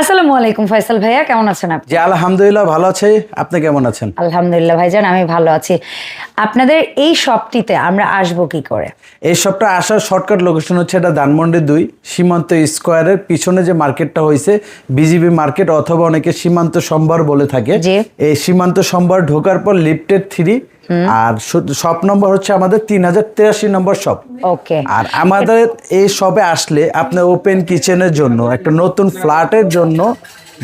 আসসালামু আলাইকুম ফয়সাল ভাইয়া কেমন আছেন আপনি? জি আলহামদুলিল্লাহ ভালো আছে। আপনি কেমন আছেন? আলহামদুলিল্লাহ ভাইজান আমি ভালো আছি। আপনাদের এই শপটিতে আমরা আসব কি করে? এই সবটা আসার শর্টকাট লোকেশন হচ্ছে এটা ধানমন্ডি দুই সীমান্ত স্কোয়ারের পিছনে যে মার্কেটটা হয়েছে বিজিবি মার্কেট অথবা অনেকে সীমান্ত সম্ভার বলে থাকে। এই সীমান্ত সম্ভার ঢোকার পর লিফটেড থ্রি আর শপ নম্বর হচ্ছে আমাদের তিন হাজার তেরাশি নম্বর শপ ওকে আর আমাদের এই শপে আসলে আপনার ওপেন কিচেনের জন্য একটা নতুন ফ্ল্যাটের জন্য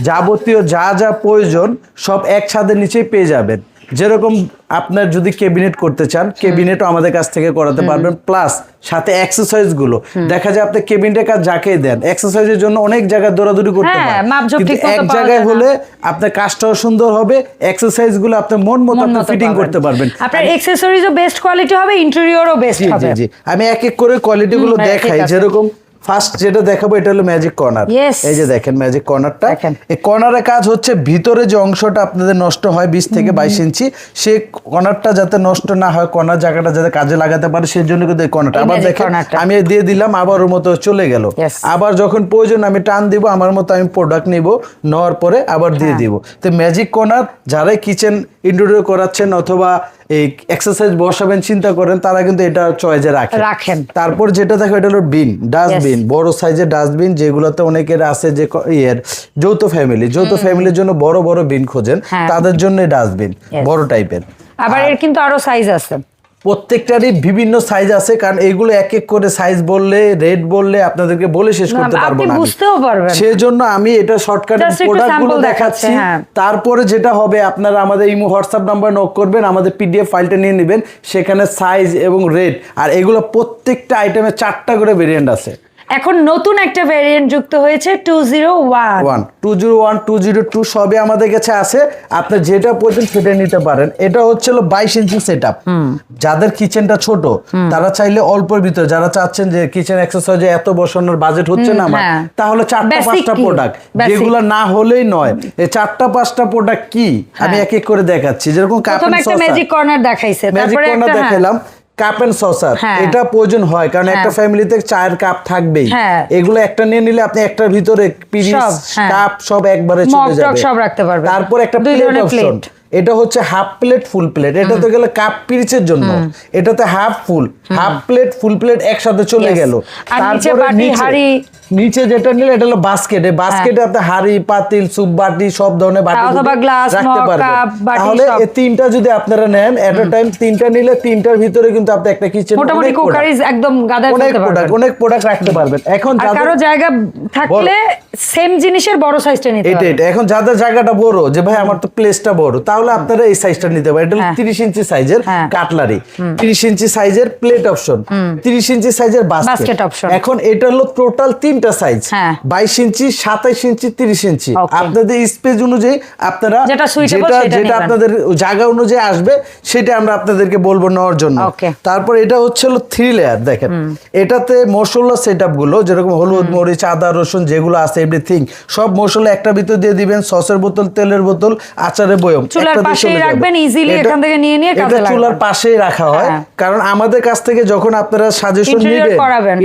যাবতীয় যা যা প্রয়োজন সব একসাথে নিচেই পেয়ে যাবেন। যেরকম আপনার যদি ক্যাবিনেট করতে চান ক্যাবিনেটও আমাদের কাছ থেকে করাতে পারবেন প্লাস সাথে এক্সারসাইজগুলো। দেখা যায় আপনি ক্যাবিনেটের কাজ যাকেই দেন এক্সারসাইজের জন্য অনেক জায়গায় দৌড়াদৌড়ি করতে হ্যাঁ, পারেন কিন্তু এক জায়গায় হলে আপনার কাজটাও সুন্দর হবে এক্সারসাইজগুলো আপনার মন মতো আপনি ফিটিং করতে পারবেন। আপনার এক্সেসরিজও বেস্ট কোয়ালিটি হবে ইন্টেরিয়রও বেস্ট হবে। জি জি। আমি এক এক করে কোয়ালিটি গুলো দেখাই যেরকম ফার্স্ট যেটা দেখাবো এটা হলো ম্যাজিক কর্নার এই যে দেখেন ম্যাজিক কর্নারটা এই কর্নারের কাজ হচ্ছে ভিতরে যে অংশটা আপনাদের নষ্ট হয় বিশ থেকে বাইশ ইঞ্চি সেই কর্নারটা যাতে নষ্ট না হয় কর্নার জায়গাটা যাতে কাজে লাগাতে পারে সেই জন্য কিন্তু এই কর্নারটা আবার দেখেন। আমি দিয়ে দিলাম আবার ওর মতো চলে গেল। আবার যখন প্রয়োজন আমি টান দিব আমার মতো আমি প্রোডাক্ট নিব নেওয়ার পরে আবার দিয়ে হ্যাঁ। দিব। তো ম্যাজিক কর্নার যারাই কিচেন ইন্টেরিয়র করাচ্ছেন অথবা এই এক্সারসাইজ বসাবেন চিন্তা করেন তারা কিন্তু এটা চয়েজে রাখে। রাখেন। তারপর যেটা দেখো এটা হলো বিন ডাস্টবিন বড় সাইজের ডাস্টবিন যেগুলোতে অনেকের আছে যে ইয়ের যৌথ ফ্যামিলি যৌথ ফ্যামিলির জন্য বড় বড় বিন খোঁজেন হ্যাঁ। তাদের জন্য ডাস্টবিন বড় টাইপের আবার এর কিন্তু আরও সাইজ আছে। প্রত্যেকটারই বিভিন্ন সাইজ আছে কারণ এগুলো এক এক করে সাইজ বললে রেট বললে আপনাদেরকে বলে শেষ করতে পারব না। বুঝতেও পারবেন। সেজন্য আমি এটা শর্টকাট প্রোডাক্টগুলো দেখাচ্ছি হ্যাঁ। তারপরে যেটা হবে আপনারা আমাদের ইমো হোয়াটসঅ্যাপ নাম্বার নক করবেন আমাদের পিডিএফ ফাইলটা নিয়ে নেবেন সেখানে সাইজ এবং রেট আর এগুলো প্রত্যেকটা আইটেমে চারটা করে ভেরিয়েন্ট আছে এখন নতুন একটা ভেরিয়েন্ট যুক্ত হয়েছে two zero one two zero one two zero two সবই আমাদের কাছে আছে। আপনি যেটা প্রয়োজন সেটা নিতে পারেন। এটা হচ্ছিল বাইশ ইঞ্চি সেট যাদের কিচেনটা ছোট তারা চাইলে অল্পের ভিতরে যারা চাচ্ছেন যে কিচেন এক্সারসাইজে এত বসানোর বাজেট হচ্ছে না আমার হ্যাঁ। তাহলে চারটা পাঁচটা প্রোডাক্ট। যেগুলো না হলেই নয়। এই চারটা পাঁচটা প্রোডাক্ট কি? আমি এক এক করে দেখাচ্ছি। যেরকম কাপ প্রথম একটা ম্যাজিক কর্নার দেখাইছে ম্যাজিক তারপরে কর্নার একটা হ্যাঁ। দেখালাম কাপ এন্ড সসার। এটা প্রয়োজন হয় কারণ একটা। ফ্যামিলিতে চায়ের কাপ থাকবেই হ্যাঁ। এগুলো একটা নিয়ে নিলে আপনি একটার ভিতরে পিরিস সব, হ্যাঁ। কাপ সব একবারে চলে যাবে সব রাখতে পারবেন। তারপর একটা প্লেট অপশন এটা হচ্ছে হাফ প্লেট ফুল প্লেট এটা তো গেলে কাপ পিরিচের জন্য এটাতে half full half plate full plate একসাথে চলে. গেল তারপরে নিচে। নিচে যেটা নিলে এটা হলো বাস্কেট এই বাস্কেটে আপনি হাড়ি পাতিল সুপ বাটি সব ধরনের বাটি হ্যাঁ, অথবা glass, রাখতে পারবেন। তাহলে এই তিনটা যদি আপনারা নেন এট আ টাইম তিনটা নিলে তিনটার ভিতরে কিন্তু আপনি একটা কিচেন মোটামুটি কুকারিজ একদম গাদায় অনেক ফেলতে প্রোডাক্ট পারবেন। অনেক প্রোডাক্ট রাখতে পারবেন। এখন কারও জায়গা থাকলে সেম জিনিসের বড় সাইজটা নিতে এটা এটা এখন যাদের জায়গাটা বড় যে ভাই আমার তো প্লেসটা বড় তাহলে আপনারা এই সাইজটা নিতে পারেন। এটা হ্যাঁ। তিরিশ ইঞ্চি সাইজের হ্যাঁ। কাটলারি তিরিশ ইঞ্চি সাইজের প্লেট অপশন তিরিশ ইঞ্চি সাইজের বাস্কেট option। এখন এটা হলো টোটাল তিনটা সাইজ হ্যাঁ। বাইশ ইঞ্চি সাতাইশ ইঞ্চি তিরিশ ইঞ্চি। আপনাদের স্পেস অনুযায়ী আপনারা যেটা যেটা। আপনাদের জায়গা অনুযায়ী আসবে সেটা আমরা আপনাদেরকে বলব নেওয়ার জন্য। তারপর এটা হচ্ছে হলো থ্রি লেয়ার দেখেন। এটাতে মশলা সেটগুলো যেরকম হলুদ মরিচ আদা রসুন যেগুলো আছে এভরিথিং সব মশলা একটা ভিতর দিয়ে দিবেন সসের বোতল তেলের বোতল আচারের বয়ম এটা- চুলার পাশেই রাখা হয়। হ্যাঁ। কারণ আমাদের কাছ থেকে যখন আপনারা সাজেশন নেবেন করাবেন,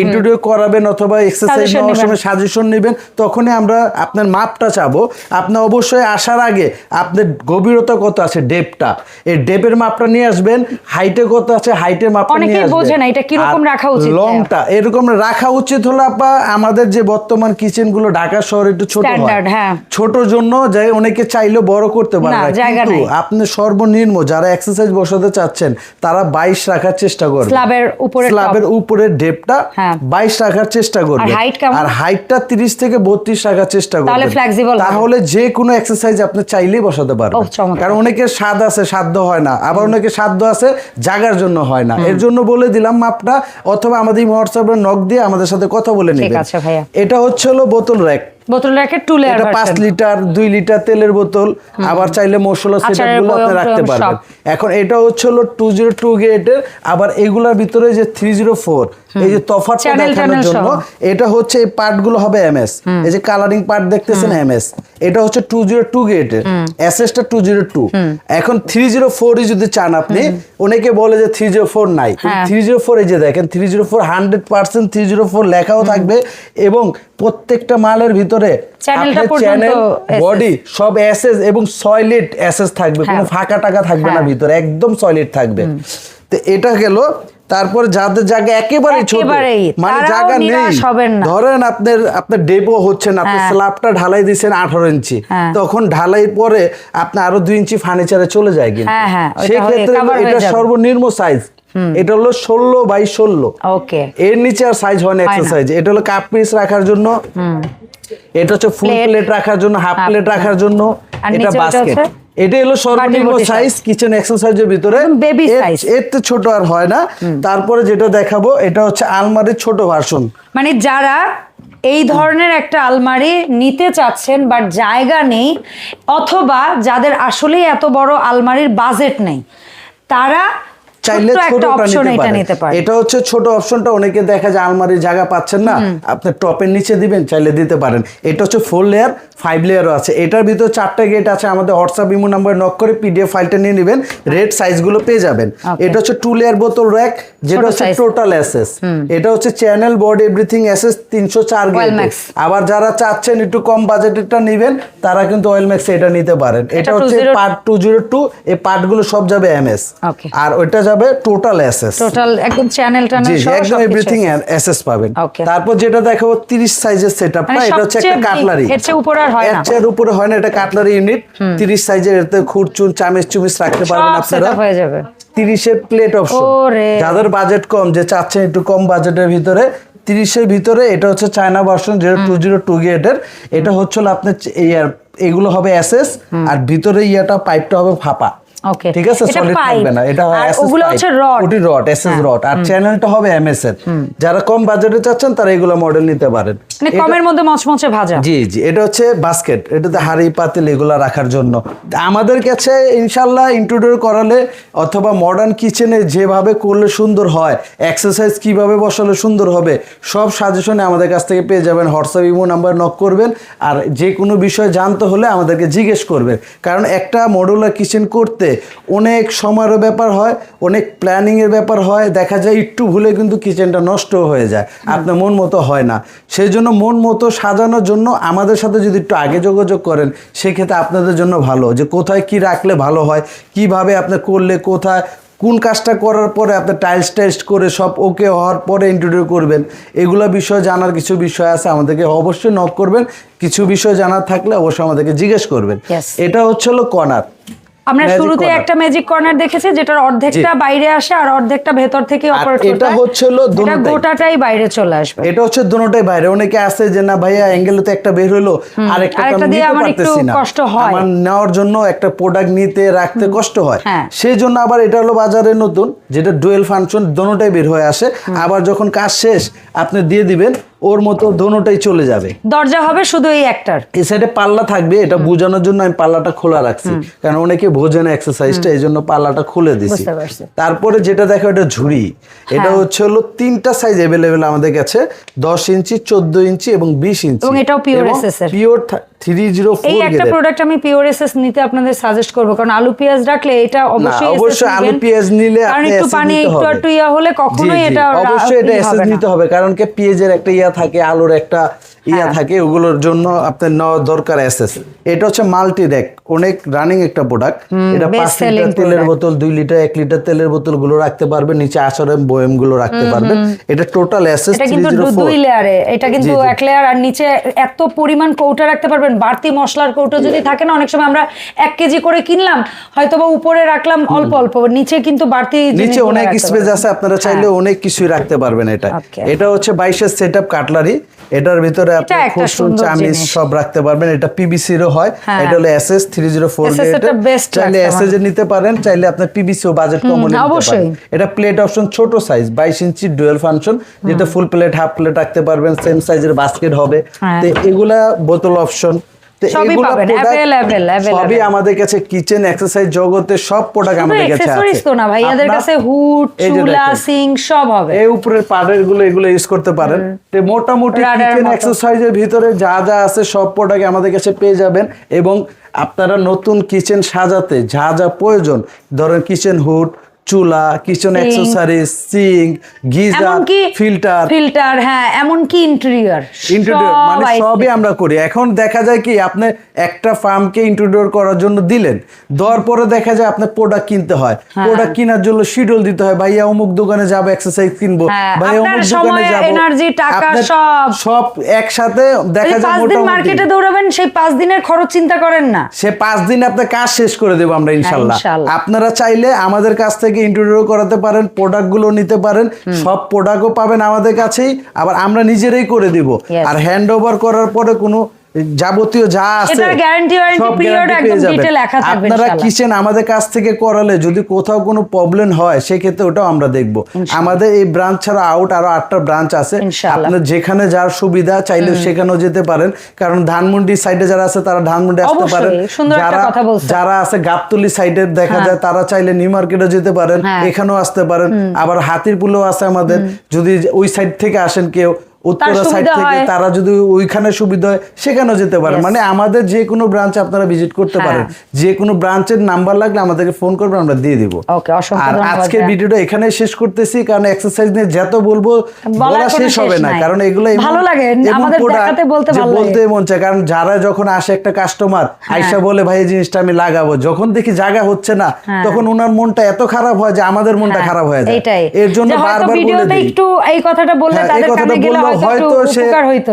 করাবেন অথবা এক্সারসাইজ নেওয়ার। সময় সাজেশন নেবেন তখনই আমরা আপনার মাপটা চাবো। আপনি অবশ্যই আসার আগে আপনার গভীরতা কত আছে ডেপটা? এই ডেপের মাপটা নিয়ে আসবেন হাইটে কত আছে হাইটের মাপটা নিয়ে আসবেন। বোঝে না, এটা কীরকম আর রাখা উচিত, লংটা এরকম রাখা উচিত হলো আপা আমাদের যে বর্তমান কিচেনগুলো ঢাকা শহরে একটু ছোট হয়। হ্যাঁ। ছোট জন্য যে অনেকে চাইলে বড় করতে পারে না, কিন্তু আপনি সর্বনিম্ন যারা এক্সারসাইজ বসাতে চাচ্ছেন তারা বাইশ রাখার চেষ্টা করবেন। স্ল্যাবের উপরে স্ল্যাবের উপরে ডেপটা হ্যাঁ। বাইশ রাখার চেষ্টা করবেন। আর কেমন? আর হাইটটা তিরিশ থেকে বত্রিশ রাখার চেষ্টা করবেন। তাহলে ফ্লেক্সিবল তাহলে যে কোনো এক্সারসাইজ আপনি চাইলেই বসাতে পারবেন। কারণ অনেকের স্বাদ আছে সাধ্য হয় না। আবার অনেকের সাধ্য আছে জাগার জন্য হয় না। এর জন্য বলে দিলাম মাপটা অথবা আমাদের হোয়াটসঅ্যাপে নক দিয়ে আমাদের সাথে কথা বলে ঠিক আছে ভাইয়া। এটা হচ্ছে হলো বোতল র্যাক বোতল রেখে টু লেয়ার এটা পাঁচ লিটার দুই লিটার তেলের বোতল আবার চাইলে মশলা সেটা গুলো আপনি রাখতে পারবেন। এখন এটা হচ্ছে হলো টু জিরো টু গেটের আবার এগুলার ভিতরে যে থ্রি জিরো ফোর এই যে তফাৎটা দেখানোর জন্য এটা হচ্ছে এই পার্টগুলো হবে এমএস এই যে কালারিং পার্ট দেখতেছেন এমএস এটা হচ্ছে টু জিরো টু গেটের এসএসটা টু জিরো টু এখন থ্রি জিরো ফোর যদি চান আপনি অনেকে বলে যে থ্রি জিরো ফোর নাই। থ্রি জিরো ফোর এই যে দেখেন three zero four hundred percent three zero four লেখাও থাকবে এবং প্রত্যেকটা মালের ভিতরে চ্যানেল বডি সব এসএস এবং সয়লিড এসএস থাকবে। কোনো হ্যাঁ। ফাঁকা টাকা থাকবে না হ্যাঁ। ভিতরে একদম সলিড থাকবে। তো এটা গেল তারপর যাদের জায়গা একেবারে ছোট মানে জায়গা নেই। ধরেন আপনার আপনার ডেপো হচ্ছে না আপনি। স্ল্যাবটা ঢালাই দিয়েছেন আঠারো ইঞ্চি। হ্যাঁ। তখন ঢালাই পরে আপনি আরও দুই ইঞ্চি ফার্নিচারে চলে যায় কিন্তু। হ্যাঁ, হ্যাঁ, সেই ক্ষেত্রে এটা সর্বনিম্ন সাইজ এটা হলো ষোলো বাই ষোলো। ওকে। এর নিচে আর সাইজ হয় না এক্সারসাইজ এটা হলো কাপ পিস রাখার জন্য। এটা হচ্ছে ফুল প্লেট রাখার জন্য হাফ প্লেট রাখার জন্য। এটা বাস্কেট? এটা হলো সর্বনিম্ন সাইজ কিচেন এক্সারসাইজের ভিতরে। বেবি সাইজ ছোট আর হয় না। তারপরে যেটা দেখাবো এটা হচ্ছে আলমারির ছোট ভার্সন মানে যারা এই ধরনের একটা আলমারি নিতে চাচ্ছেন বাট জায়গা নেই অথবা যাদের আসলেই এত বড় আলমারির বাজেট নেই তারা চাইলে ছোট্ট একটা ছোটটা নিতে পারেন পারে। এটা হচ্ছে ছোট অপশনটা অনেকে দেখা যায় আলমারির জায়গা পাচ্ছেন না আপনি টপের নিচে দিবেন চাইলে দিতে পারেন। এটা হচ্ছে ফোর লেয়ার ফাইভ লেয়ারও আছে। এটার ভিতরে চারটা গেট আছে আমাদের হোয়াটসঅ্যাপ ইমো নাম্বার নক করে পিডিএফ ফাইলটা নিয়ে নেবেন রেড সাইজগুলো পেয়ে যাবেন। এটা হচ্ছে টু লেয়ার বোতল র্যাক যেটা হচ্ছে টোটাল অ্যাসেস এটা হচ্ছে চ্যানেল বোর্ড এভরিথিং অ্যাসেস তিনশো চার আবার যারা চাচ্ছেন একটু কম বাজেটেরটা নেবেন তারা কিন্তু অয়েল ম্যাক্স এটা নিতে পারেন। এটা হচ্ছে পার্ট টু জিরো টু এই পার্টগুলো সব যাবে এমএস Okay. আর ওইটা যাবে টোটাল এসএস টোটাল একদম চ্যানেলটা না জি সহ একদম এভরিথিং। এসএস পাবেন। তারপর যেটা দেখাবো 30 সাইজের সেটআপটা মানে এটা হচ্ছে একটা কাটলারি এর চেয়ে উপরে আর হয় না। এর না। চেয়ে উপরে হয় না এটা কাটলারি ইউনিট 30 সাইজের এতে খুরচুন চামিচ চুমিচ রাখতে পারবেন আপনারা। সেটআপ হয়ে যাবে। 30 এর প্লেট অপশন ওরে। যাদের বাজেট কম যে চাচ্ছেন একটু কম বাজেটের ভিতরে তিরিশের ভিতরে এটা হচ্ছে চায়না ভার্সন যেটা 202 গেটের এটা হচ্ছে আপনার চ- এই আর এগুলো হবে এসএস আর ভিতরে ইয়াটা পাইপটা হবে ফাঁপা। Okay. ঠিক আছে? সলিড থাকবে না। এটা ওগুলো হচ্ছে। ওটি রড এসএস রড আর চ্যানেলটা হবে এমএস এর যারা কম বাজেটে চাচ্ছেন তারা এগুলো মডেল নিতে পারেন। মানে কমের মধ্যে মচমচে ভাজা। জি জি। এটা হচ্ছে বাস্কেট এটাতে হাড়ি পাতিল এগুলো রাখার জন্য। আমাদের কাছে ইনশাল্লাহ ইন্ট্রোডিউস করালে অথবা মডার্ন কিচেনে যেভাবে করলে সুন্দর হয় এক্সারসাইজ কীভাবে বসালে সুন্দর হবে সব সাজেশনে আমাদের কাছ থেকে পেয়ে যাবেন। হোয়াটসঅ্যাপ ইমো নাম্বার নক করবেন। আর যে কোনো বিষয় জানতে হলে আমাদেরকে জিজ্ঞেস করবেন। কারণ একটা মডুলার কিচেন করতে অনেক সময়ের ব্যাপার হয় অনেক প্ল্যানিংয়ের ব্যাপার হয় দেখা যায় একটু ভুলে কিন্তু কিচেনটা নষ্ট হয়ে যায় আপনার মন মতো হয় না। সেই জন্য মন মতো সাজানোর জন্য আমাদের সাথে যদি একটু আগে যোগাযোগ করেন সেক্ষেত্রে আপনাদের জন্য ভালো যে কোথায় কি রাখলে ভালো হয় কীভাবে আপনি করলে কোথায় কোন কাজটা করার পরে আপনি টাইলস টেস্ট করে সব ওকে হওয়ার পরে ইন্ট্রোডিউ করবেন এগুলো বিষয় জানার কিছু বিষয় আছে আমাদেরকে অবশ্যই নক করবেন কিছু বিষয় জানার থাকলে অবশ্যই আমাদেরকে জিজ্ঞেস করবেন। এটা হচ্ছে হলো কর্নার। আমরা শুরুতে একটা ম্যাজিক কর্নার দেখেছি যেটার অর্ধেকটা বাইরে আসে আর অর্ধেকটা ভেতর থেকে অপারেট এটা হচ্ছে হলো এটা গোটাটাই বাইরে চলে আসবে। এটা হচ্ছে দুটোটাই বাইরে। অনেকে আছে যে না ভাইয়া অ্যাঙ্গেলে তো একটা বের হলো আর একটা দিয়ে আমার একটু কষ্ট হয়। আমার নেওয়ার জন্য একটা প্রোডাক্ট নিতে রাখতে কষ্ট হয়। হ্যাঁ। সেই জন্য আবার এটা হলো বাজারে নতুন যেটা ডুয়েল ফাংশন দোনোটাই বের হয়ে আসে। আবার যখন কাজ শেষ আপনি দিয়ে দিবেন ওর মতো দোনোটাই চলে যাবে। দরজা হবে শুধু এই একটার। এই সাইডে পাল্লা থাকবে এটা বোঝানোর জন্য আমি পাল্লাটা খোলা রাখছি। কারণ অনেকে ভোজন এক্সারসাইজটা এই জন্য পাল্লাটা খুলে দিছি। তারপরে যেটা দেখো এটা ঝুড়ি। এটা হ্যাঁ। হচ্ছে হলো তিনটা সাইজ অ্যাভেলেবেল আমাদের কাছে দশ ইঞ্চি চোদ্দ ইঞ্চি এবং বিশ ইঞ্চি। এবং এটাও পিওর পিওর এই একটা প্রোডাক্ট আমি পিওর এসএস নিতে আপনাদের সাজেস্ট করব। কারণ আলু পেঁয়াজ রাখলে এটা অবশ্যই অবশ্যই আলু। পেঁয়াজ নিলে আপনি একটু পানি একটু ইয়া হলে কখনোই এটা অবশ্যই এটা এসএস নিতে হবে কারণ কি পেঁয়াজের একটা ইয়া থাকে আলুর একটা ইয়া হ্যাঁ। থাকে ওগুলোর জন্য আপনার নেওয়া দরকার এসএস এটা হচ্ছে মাল্টি র্যাক অনেক রানিং একটা প্রোডাক্ট এটা পাঁচ লিটার তেলের বোতল দুই লিটার এক লিটার তেলের বোতলগুলো রাখতে পারবেন নিচে আচরের বয়েমগুলো রাখতে পারবেন এটা টোটাল এসএস এটা কিন্তু দুই লেয়ারে এটা কিন্তু। এক লেয়ার আর নিচে এত পরিমাণ কৌটা রাখতে পারবেন। বাড়তি মশলার কৌটো যদি থাকে না অনেক সময় আমরা এক কেজি করে কিনলাম হয়তো বা উপরে রাখলাম অল্প অল্প। নিচে কিন্তু বাড়তি নিচে অনেক স্পেস আছে আপনারা চাইলে অনেক কিছুই রাখতে পারবেন এটা। এটা হচ্ছে বাইশের সেট আপ কাটলারি এটার ভিতরে আপনি খুব সুন্দর। সব রাখতে পারবেন এটা পিবিসি এরও হয় হ্যাঁ। এটা হলো SS three zero four SS এটা best চাইলে লাগছে এসএস এর নিতে পারেন চাইলে আপনি পিবিসি ও বাজেট কম নিতে অবশ্যই। পারেন এটা প্লেট অপশন ছোট সাইজ বাইশ ইঞ্চি ডুয়াল ফাংশন যেটা ফুল প্লেট হাফ প্লেট রাখতে পারবেন সেম সাইজের বাস্কেট হবে হ্যাঁ। তো এগুলা বোতল অপশন সবই পাবেন, product available, available। সবই আমাদের কাছে কিচেন এক্সারসাইজ জগতে সব প্রোডাক্ট আমাদের কাছে অ্যাক্সেসরিজ আছে। তো না ভাইয়াদের কাছে হুড চুলা সিং সব হবে। এই উপরের পাড়েরগুলো এগুলো ইউজ করতে পারেন। তো মোটামুটি কিচেন এক্সারসাইজের ভিতরে যা যা আছে সব প্রোডাক্ট আমাদের কাছে পেয়ে যাবেন এবং আপনারা নতুন কিচেন সাজাতে যা যা প্রয়োজন ধরেন কিচেন হুড চুলা kitchen. Accessories sink geyser filter filter হ্যাঁ এমনকি ইন্টেরিয়র ইন্ট্রোডিউর মানে সবই আমরা করি এখন দেখা যায় কি আপনি একটা ফার্মকে ইন্ট্রোডিউর করার জন্য দিলেন দেওয়ার পরে দেখা যায় আপনার প্রোডাক্ট কিনতে হয় হ্যাঁ। প্রোডাক্ট কেনার জন্য শিডিউল দিতে হয় ভাইয়া অমুক দোকানে যাব এক্সারসাইজ কিনবো হ্যাঁ, ভাইয়া অমুক দোকানে সময়, যাব energy, টাকা সব। সব একসাথে দেখা যায় পাঁচ দিন মোটামুটি মার্কেটে দৌড়াবেন সেই পাঁচ দিনের খরচ চিন্তা করেন না সে পাঁচ দিন আপনার কাজ শেষ করে দেবো আমরা ইনশাল্লাহ ইনশাল্লাহ। আপনারা চাইলে আমাদের কাছ থেকে ইন্ট্রোডিউ করাতে পারেন প্রোডাক্টগুলো নিতে পারেন সব প্রোডাক্টও পাবেন আমাদের কাছেই আবার আমরা নিজেরাই করে দিব। আর হ্যান্ড ওভার করার পরে কোনো যাবতীয় যা আছে আপনারা। কিচেন আমাদের কাছ থেকে করালে যদি কোথাও কোনো প্রবলেম হয় সেক্ষেত্রে ওটাও আমরা দেখব। আমাদের এই ব্রাঞ্চ ছাড়া আউট আরও আটটা ব্রাঞ্চ আছে। আপনার যেখানে যার সুবিধা চাইলে সেখানেও যেতে পারেন। কারণ ধানমন্ডি সাইডে যারা আছে তারা ধানমন্ডি আসতে পারেন। যারা যারা আছে গাবতলি সাইডে দেখা যায় তারা চাইলে নিউ মার্কেটে যেতে পারেন হ্যাঁ। এখানেও আসতে পারেন। আবার হাতিরপুলেও আছে আমাদের। যদি ওই সাইড থেকে আসেন কেউ উত্তরা সাইড থেকে তারা যদি ওইখানে সুবিধা হয় সেখানেও যেতে Yes. মানে আমাদের যে কোনো ব্রাঞ্চে আপনারা ভিজিট করতে হ্যাঁ। পারেন। যে কোনো ব্রাঞ্চের নাম্বার লাগলে আমাদেরকে ফোন করবেন আমরা দিয়ে দিব। আর আজকের ভিডিওটা এখানে শেষ করতেছি কারণ এক্সারসাইজ নিয়ে যত বলব বলা শেষ হবে না। কারণ এগুলো ভালো লাগে, আমাদের দেখাতে বলতে ভালো লাগে। বলতে মন চায়। কারণ যারা যখন আসে একটা কাস্টমার হ্যাঁ। আইসা বলে ভাই এই জিনিসটা আমি লাগাবো। যখন দেখি জায়গা হচ্ছে না হ্যাঁ। তখন ওনার মনটা এত খারাপ হয় যে আমাদের মনটা হ্যাঁ, খারাপ হয়ে যায়। এর জন্য বারবার বলে দিই। একটু এই কথাটা বললে হ্যাঁ, তাদের কানে গেলে হয়তো সে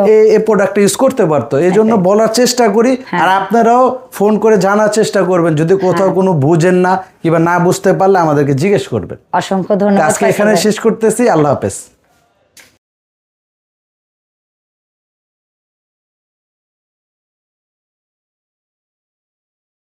এই- এই প্রোডাক্টটা ইউজ করতে পারতো। এই জন্য বলার চেষ্টা করি। আর আপনারাও ফোন করে জানার চেষ্টা করবেন। যদি কোথাও কোনো বুঝেন না কিংবা না বুঝতে পারলে আমাদেরকে জিজ্ঞেস করবেন। অসংখ্য ধন্যবাদ আজকে এখানে শেষ করতেছি। আল্লাহ হাফেজ।